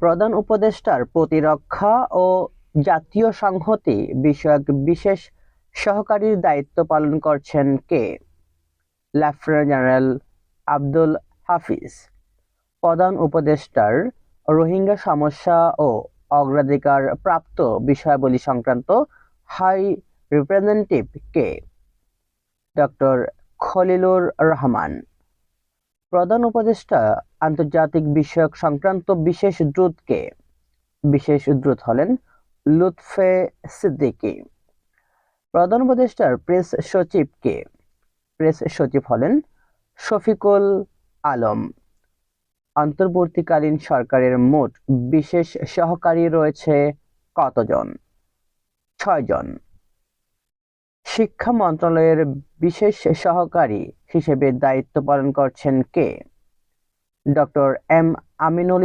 প্রধান উপদেষ্টার প্রতিরক্ষা ও জাতীয় সংহতি বিষয়ক বিশেষ সহকারীর দায়িত্ব পালন করছেন কে? Lieutenant general Abdul Hafiz. প্রধান উপদেষ্টার রোহিঙ্গা সমস্যা ও অগ্রাধিকার প্রাপ্ত বিষয়াবলী সংক্রান্ত হাই রিপ্রেজেন্টেটিভ কে? ডক্টর খলিলুর রহমান। প্রধান উপদেষ্টা আন্তর্জাতিক বিষয়ক সংক্রান্ত বিশেষ দূতকে, বিশেষ দূত হলেন লুৎফে সিদ্দিকী। প্রধান উপদেষ্টার প্রেস সচিব কে প্রেস সচিব হলেন শফিকুল আলম। অন্তর্বর্তীকালীন সরকারের মোট বিশেষ সহকারী রয়েছে কতজন? ছয়জন। শিক্ষা মন্ত্রণালয়ের বিশেষ সহকারী হিসেবে দায়িত্ব পালন করছেন কে? Doctor M Aminul